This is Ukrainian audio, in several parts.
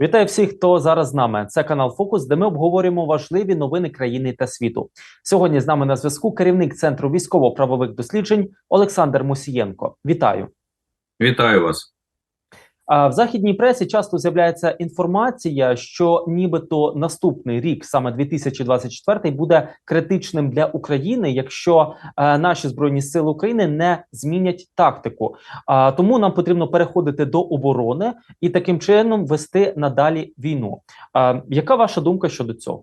Вітаю всіх, хто зараз з нами. Це канал Фокус, де ми обговорюємо важливі новини країни та світу. Сьогодні з нами на зв'язку керівник центру військово-правових досліджень Олександр Мусієнко. Вітаю. Вітаю вас. В західній пресі часто з'являється інформація, що нібито наступний рік, саме 2024, буде критичним для України, якщо е, наші збройні сили України не змінять тактику. Тому нам потрібно переходити до оборони і таким чином вести надалі війну. Яка ваша думка щодо цього?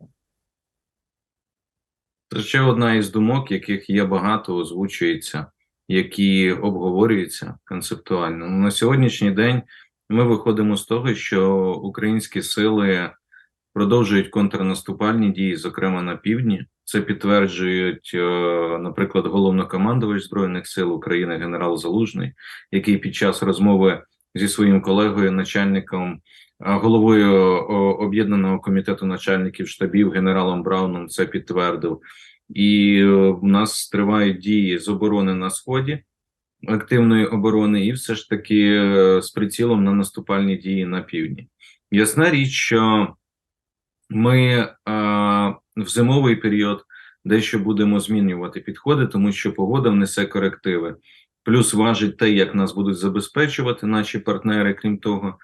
Це ще одна із думок, яких є багато, озвучується, які обговорюються концептуально. Ну, На сьогоднішній день ми виходимо з того, що українські сили продовжують контрнаступальні дії, зокрема на півдні. Це підтверджують, е, наприклад, головнокомандувач збройних сил України генерал Залужний, який під час розмови зі своїм колегою, начальником, головою об'єднаного комітету начальників штабів генералом Брауном це підтвердив. І е, в нас тривають дії з оборони на сході, активної оборони, і все ж таки е, з прицілом на наступальні дії на півдні. Ясна річ, що ми е, в зимовий період дещо будемо змінювати підходи, тому що погода внесе корективи. Плюс важить те, як нас будуть забезпечувати наші партнери, крім того.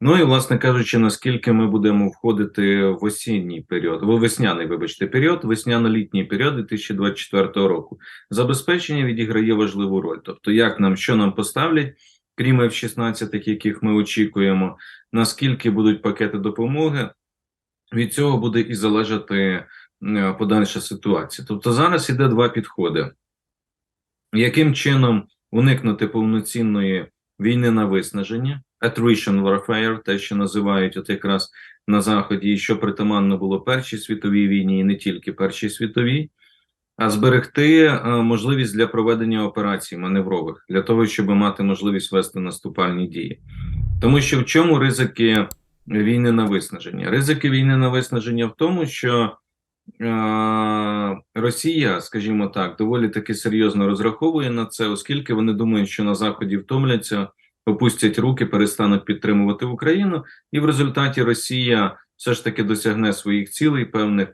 Ну і, власне кажучи, наскільки ми будемо входити в осінній період, в весняний, вибачте, період, весняно-літній період 2024 року. Забезпечення відіграє важливу роль. Тобто, як нам, що нам поставлять, крім F-16, яких ми очікуємо, наскільки будуть пакети допомоги, від цього буде і залежати е, подальша ситуація. Тобто зараз іде два підходи. Яким чином уникнути повноцінної війни на виснаження, attrition warfare, те, що називають от якраз на Заході, що притаманно було Першій світовій війні, і не тільки Першій світовій, а зберегти е, можливість для проведення операцій маневрових, для того, щоб мати можливість вести наступальні дії. Тому що в чому ризики війни на виснаження? Ризики війни на виснаження в тому, що е, Росія, скажімо так, доволі таки серйозно розраховує на це, оскільки вони думають, що на Заході втомляться, опустять руки, перестануть підтримувати Україну, і в результаті Росія все ж таки досягне своїх цілей певних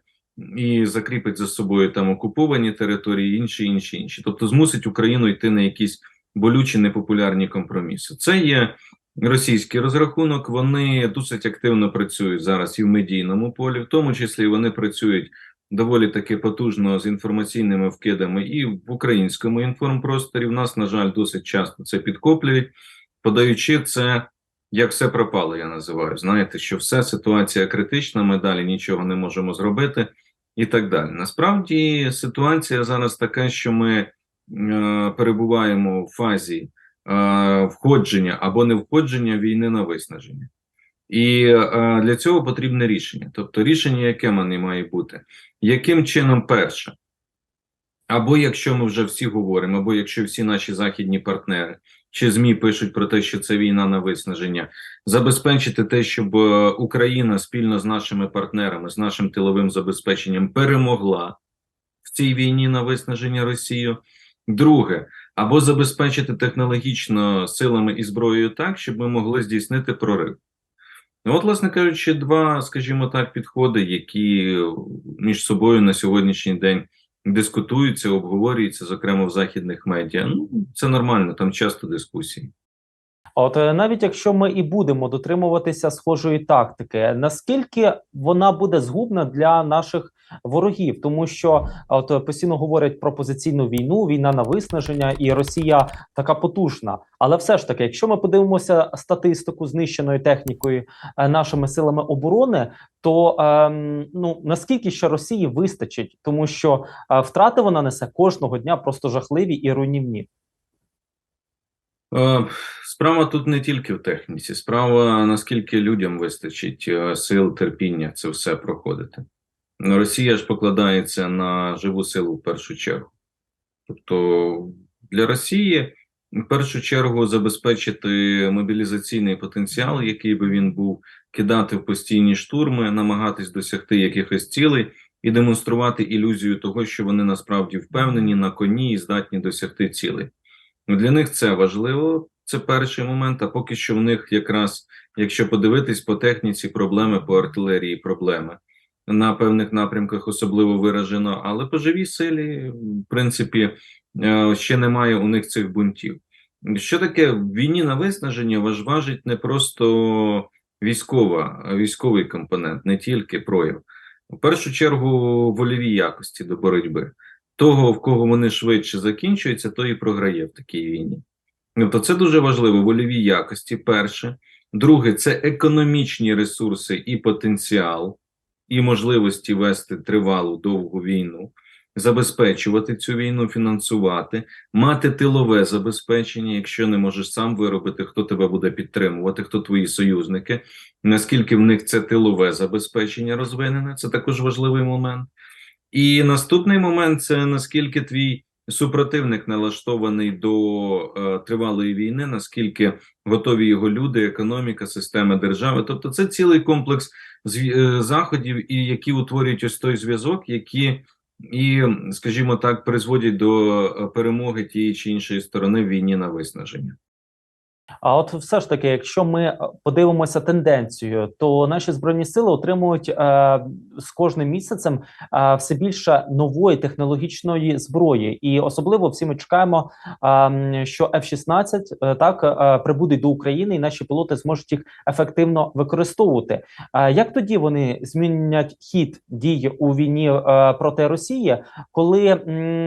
і закріпить за собою там окуповані території, інші, інші, інші. Тобто змусить Україну йти на якісь болючі непопулярні компроміси. Це є російський розрахунок. Вони досить активно працюють зараз і в медійному полі, в тому числі вони працюють доволі таки потужно з інформаційними вкидами і в українському інформпросторі. В нас, на жаль, досить часто це підкоплюють, подаючи це. Як все пропало, я називаю. Знаєте, що все ситуація критична, ми далі нічого не можемо зробити, і так далі. Насправді ситуація зараз така, що ми е, перебуваємо в фазі е, входження або не входження війни на виснаження. І е, для цього потрібне рішення. Тобто, рішення, яке мене має бути, яким чином перше, або якщо ми вже всі говоримо, або якщо всі наші західні партнери чи ЗМІ пишуть про те, що це війна на виснаження, забезпечити те, щоб е, Україна спільно з нашими партнерами, з нашим тиловим забезпеченням перемогла в цій війні на виснаження Росію. Друге, або забезпечити технологічно силами і зброєю так, щоб ми могли здійснити прорив. Ну, от, власне кажучи, два, скажімо так, підходи, які між собою на сьогоднішній день дискутуються, обговорюються, зокрема в західних медіа. Ну, це нормально, там часто дискусії. От е, навіть якщо ми і будемо дотримуватися схожої тактики, наскільки вона буде згубна для наших ворогів, тому що от е, постійно говорять про позиційну війну, війна на виснаження, і Росія така потужна. Але все ж таки, якщо ми подивимося статистику знищеної технікою е, нашими силами оборони, то ем, ну наскільки ще Росії вистачить, тому що е, втрати вона несе кожного дня просто жахливі і руйнівні. Е, Справа тут не тільки в техніці, справа наскільки людям вистачить сил, терпіння це все проходити. Росія ж покладається на живу силу в першу чергу. Тобто для Росії в першу чергу забезпечити мобілізаційний потенціал, який би він був, кидати в постійні штурми, намагатись досягти якихось цілей і демонструвати ілюзію того, що вони насправді впевнені на коні і здатні досягти цілей. Ну, Для них це важливо, це перший момент. А поки що в них якраз Якщо подивитись по техніці, проблеми по артилерії, проблеми на певних напрямках особливо виражено, але по живій силі, в принципі, е, ще немає у них цих бунтів. Що таке в війні на виснаження важ важить не просто військова, військовий компонент, не тільки прояв. В першу чергу вольові якості до боротьби. Того, в кого вони швидше закінчуються, той і програє в такій війні. Тобто це дуже важливо, вольові якості, перше. Друге, це економічні ресурси і потенціал, і можливості вести тривалу довгу війну, забезпечувати цю війну, фінансувати, мати тилове забезпечення, якщо не можеш сам виробити, хто тебе буде підтримувати, хто твої союзники, наскільки в них це тилове забезпечення розвинене, це також важливий момент. І наступний момент це наскільки твій супротивник налаштований до е, тривалої війни, наскільки готові його люди, економіка, система держави. Тобто, це цілий комплекс е, заходів, і які утворюють ось той зв'язок, які і, скажімо так, призводять до е, перемоги тієї чи іншої сторони в війні на виснаження. А от все ж таки, якщо ми е, подивимося тенденцію, то наші збройні сили отримують е, з кожним місяцем е, все більше нової технологічної зброї, і особливо всі ми чекаємо, е, що F-16 е, так е, прибудуть до України, і наші пілоти зможуть їх ефективно використовувати. Е, як тоді вони змінять хід дій у війні е, проти Росії, коли,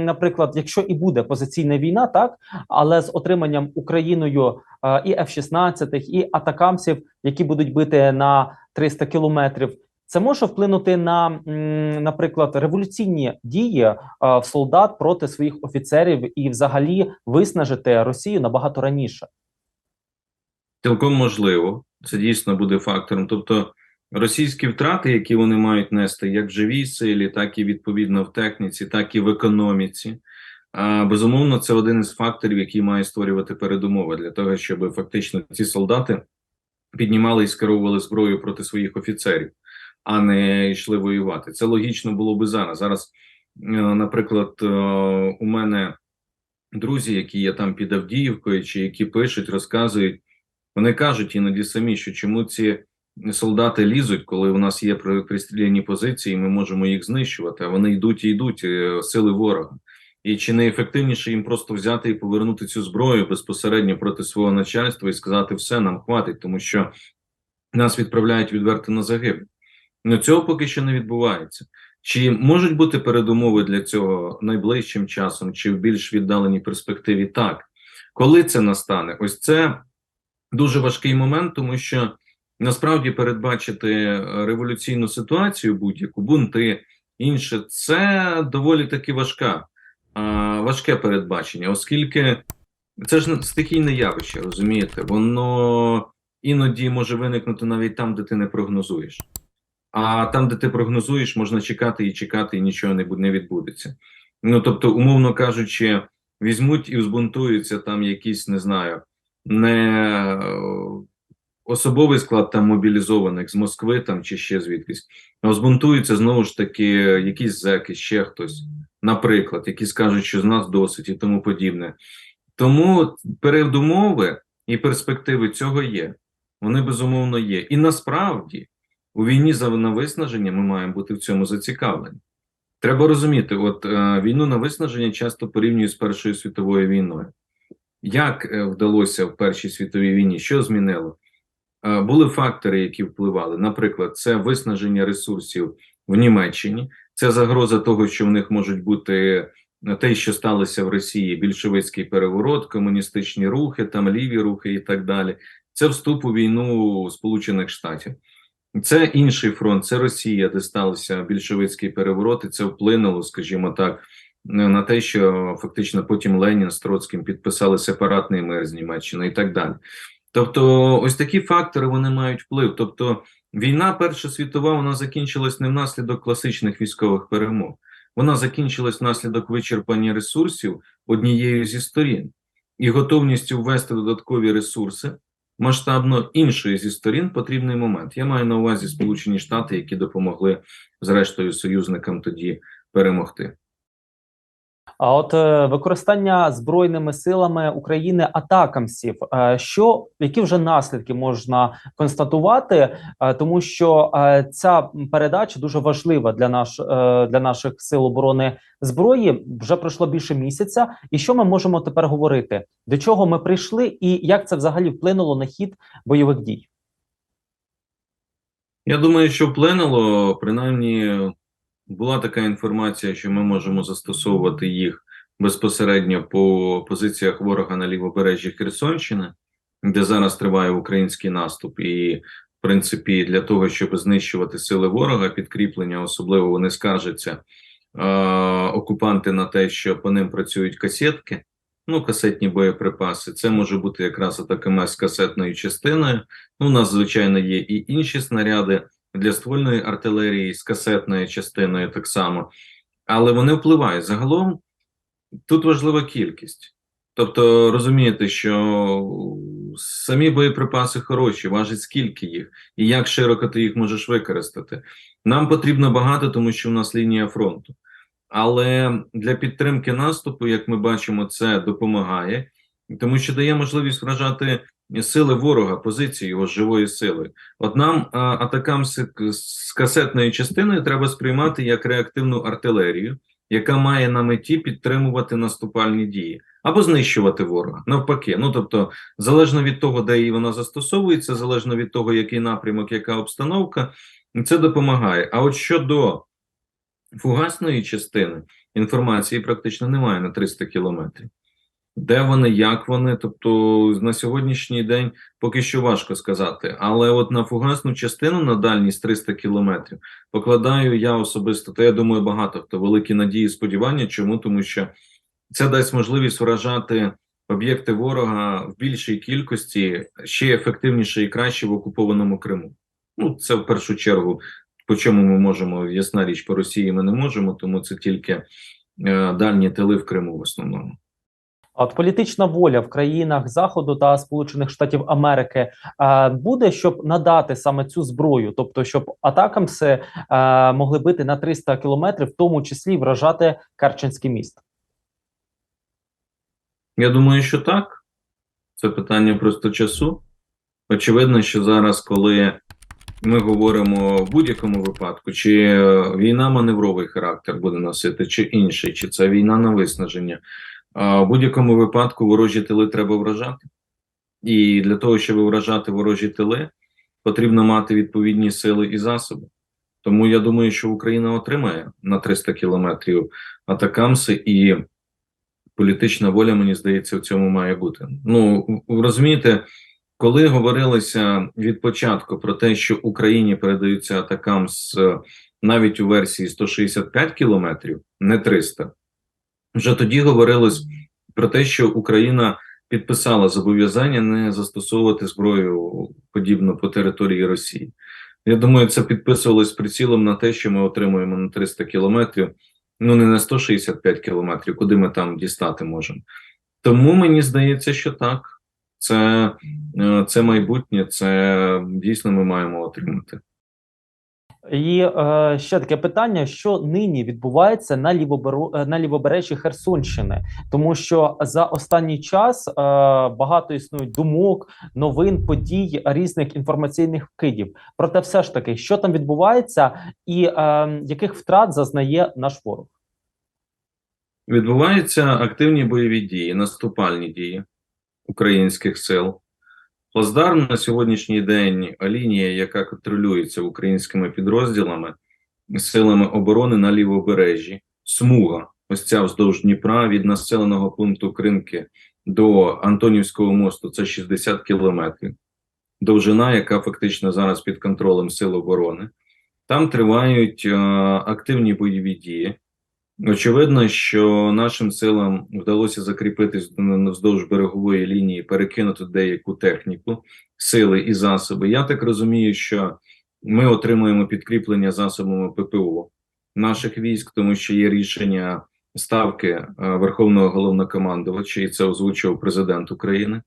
наприклад, якщо і буде позиційна війна, так але з отриманням Україною е, і F-16, і атакамсів, які будуть бити на 300 кілометрів. Це може вплинути на, наприклад, революційні дії е, в солдат проти своїх офіцерів і, взагалі, виснажити Росію набагато раніше. Цілком можливо, це дійсно буде фактором. Тобто російські втрати, які вони мають нести як в живій силі, так і відповідно в техніці, так і в економіці. Безумовно, це один із факторів, який має створювати передумови для того, щоб фактично ці солдати піднімали і скеровували зброю проти своїх офіцерів, а не йшли воювати. Це логічно було би зараз. Зараз, е, наприклад, е, у мене друзі, які є там під Авдіївкою, чи які пишуть, розказують. Вони кажуть іноді самі, що чому ці солдати лізуть, коли у нас є при- пристріляні позиції, ми можемо їх знищувати, а вони йдуть і йдуть е, сили ворога. І чи не ефективніше їм просто взяти і повернути цю зброю безпосередньо проти свого начальства і сказати все, нам хватить, тому що нас відправляють відверто на загибель. Ну цього поки що не відбувається. Чи можуть бути передумови для цього найближчим часом, чи в більш віддаленій перспективі? Так, коли це настане, ось це дуже важкий момент, тому що насправді передбачити е, революційну ситуацію, будь-яку бунти, інше, це доволі таки важка, важке передбачення, оскільки це ж стихійне явище, розумієте? Воно іноді може виникнути навіть там, де ти не прогнозуєш. А там, де ти прогнозуєш, можна чекати і чекати, і нічого не, не відбудеться. Ну тобто, умовно кажучи, візьмуть і збунтуються там якісь, не знаю, не особовий склад там мобілізованих з Москви там чи ще звідкись, а збунтуються знову ж таки якісь зеки, ще хтось, наприклад, які скажуть, що з нас досить і тому подібне. Тому передумови і перспективи цього є. Вони безумовно є. І насправді у війні за на виснаження ми маємо бути в цьому зацікавлені. Треба розуміти, от е, війну на виснаження часто порівнюють з Першою світовою війною. Як е, вдалося в Першій світовій війні? Що змінило? Е, були фактори, які впливали. Наприклад, це виснаження ресурсів в Німеччині, це загроза того, що в них можуть бути е, те, що сталося в Росії, більшовицький переворот, комуністичні рухи, там ліві рухи і так далі. Це вступ у війну Сполучених Штатів. Це інший фронт, це Росія, де стався більшовицький переворот, це вплинуло, скажімо так, на те, що фактично потім Ленін з Троцьким підписали сепаратний мир з Німеччиною і так далі. Тобто, ось такі фактори вони мають вплив. Тобто, війна Перша світова вона закінчилась не внаслідок класичних військових перемог, вона закінчилась внаслідок вичерпання ресурсів однією зі сторін і готовністю ввести додаткові ресурси масштабно іншої зі сторін потрібний момент. Я маю на увазі Сполучені Штати, які допомогли зрештою союзникам тоді перемогти. А от е, використання збройними силами України атакамсів, е, що які вже наслідки можна констатувати, е, тому що ця передача дуже важлива для наш для наших сил оборони зброї. Вже пройшло більше місяця. І що ми можемо тепер говорити? До чого ми прийшли, і як це взагалі вплинуло на хід бойових дій? Я думаю, що вплинуло, принаймні була така інформація, що ми можемо застосовувати їх безпосередньо по позиціях ворога на лівобережжі Херсонщини, де зараз триває український наступ, і в принципі для того, щоб знищувати сили ворога, підкріплення, особливо вони скаржаться е, окупанти на те, що по ним працюють касетки. Ну, касетні боєприпаси, це може бути якраз атакамес з касетною частиною. Ну, у нас, звичайно, є і інші снаряди для ствольної артилерії з касетною частиною так само, але вони впливають. Загалом тут важлива кількість. Тобто розумієте, що самі боєприпаси хороші, важить скільки їх, і як широко ти їх можеш використати. Нам потрібно багато, тому що в нас лінія фронту. Але для підтримки наступу, як ми бачимо, це допомагає, тому що дає можливість вражати сили ворога, позиції його живої сили. От нам атакам з, касетною частиною треба сприймати як реактивну артилерію, яка має на меті підтримувати наступальні дії або знищувати ворога. Навпаки, ну тобто, залежно від того, де її вона застосовується, залежно від того, який напрямок, яка обстановка, це допомагає. А от щодо фугасної частини інформації практично немає на 300 кілометрів. Де вони, як вони? Тобто на сьогоднішній день поки що важко сказати. Але от на фугасну частину на дальність 300 кілометрів покладаю я особисто, то я думаю, багато хто великі надії сподівання. Чому? Тому що це дасть можливість вражати об'єкти ворога в більшій кількості, ще ефективніше і краще в окупованому Криму. Ну, це в першу чергу, по чому ми можемо, ясна річ, по Росії ми не можемо, тому це тільки е, дальні тили в Криму в основному. От політична воля в країнах Заходу та Сполучених Штатів Америки буде, щоб надати саме цю зброю, тобто щоб атакамси е, могли бити на 300 кілометрів, в тому числі вражати Керченське місто. Я думаю, що так. Це питання просто часу. Очевидно, що зараз, коли ми говоримо в будь-якому випадку, чи е, війна маневровий характер буде носити, чи інший, чи це війна на виснаження. А в будь-якому випадку ворожі тили треба вражати. І для того, щоб вражати ворожі тили, потрібно мати відповідні сили і засоби. Тому я думаю, що Україна отримає на 300 кілометрів атакамси, і політична воля, мені здається, в цьому має бути. Ну розумієте, коли говорилося від початку про те, що Україні передаються атакамс навіть у версії 165 кілометрів, не 300, вже тоді говорилось про те, що Україна підписала зобов'язання не застосовувати зброю подібну по території Росії. Я думаю, це підписувалось прицілом на те, що ми отримуємо на 300 кілометрів, ну не на 165 кілометрів, куди ми там дістати можемо. Тому мені здається, що так. Це, е, це майбутнє, це дійсно ми маємо отримати. І е, ще таке питання: що нині відбувається на лівоберу на лівобережжі Херсонщини, тому що за останній час е, багато існують думок, новин, подій, різних інформаційних вкидів. Проте, все ж таки, що там відбувається, і е, яких втрат зазнає наш ворог? Відбуваються активні бойові дії, наступальні дії українських сил. Плацдарм на сьогоднішній день лінія, яка контролюється українськими підрозділами, силами оборони на лівобережжі, смуга, ось ця вздовж Дніпра від населеного пункту Кринки до Антонівського мосту це 60 кілометрів. Довжина, яка фактично зараз під контролем Сил оборони. Там тривають е, активні бойові дії. Очевидно, що нашим силам вдалося закріпитись вздовж берегової лінії, перекинути деяку техніку, сили і засоби. Я так розумію, що ми отримуємо підкріплення засобами ППО наших військ, тому що є рішення ставки е, Верховного головнокомандувача, і це озвучив президент України е,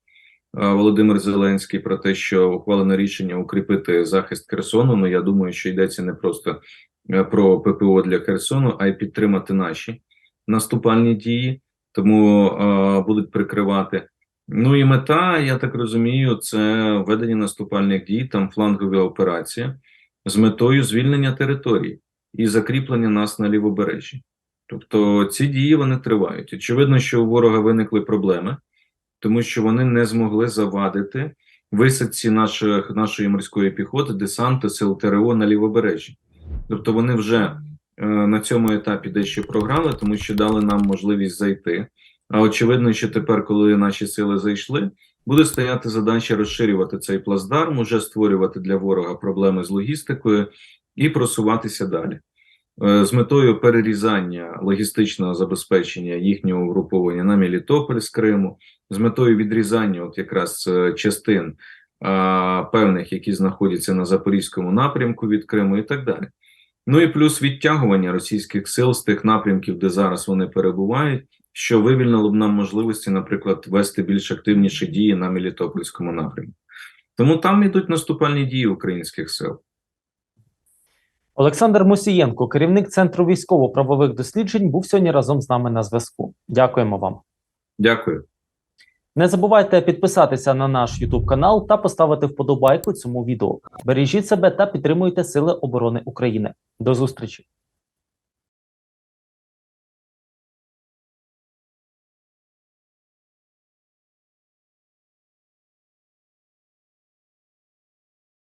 Володимир Зеленський про те, що ухвалено рішення укріпити захист Херсону. Ну я думаю, що йдеться не просто про ППО для Херсону, а й підтримати наші наступальні дії, тому е, будуть прикривати. Ну і мета, я так розумію, це ведення наступальних дій, там флангові операції з метою звільнення території і закріплення нас на лівобережжі. Тобто ці дії вони тривають. Очевидно, що у ворога виникли проблеми, тому що вони не змогли завадити висадці наших, нашої морської піхоти, десанту, сил ТРО на лівобережжі. Тобто вони вже е, на цьому етапі дещо програли, тому що дали нам можливість зайти. А очевидно, що тепер, коли наші сили зайшли, буде стояти задача розширювати цей плацдарм, уже створювати для ворога проблеми з логістикою і просуватися далі. Е, З метою перерізання логістичного забезпечення їхнього угруповання на Мелітополь з Криму, з метою відрізання, от якраз е, частин а, певних, які знаходяться на запорізькому напрямку від Криму, і так далі. Ну і плюс відтягування російських сил з тих напрямків, де зараз вони перебувають, що вивільнило б нам можливості, наприклад, вести більш активніші дії на Мелітопольському напрямку. Тому там йдуть наступальні дії українських сил. Олександр Мусієнко, керівник центру військово-правових досліджень, був сьогодні разом з нами на зв'язку. Дякуємо вам. Дякую. Не забувайте підписатися на наш YouTube канал та поставити вподобайку цьому відео. Бережіть себе та підтримуйте Сили оборони України. До зустрічі!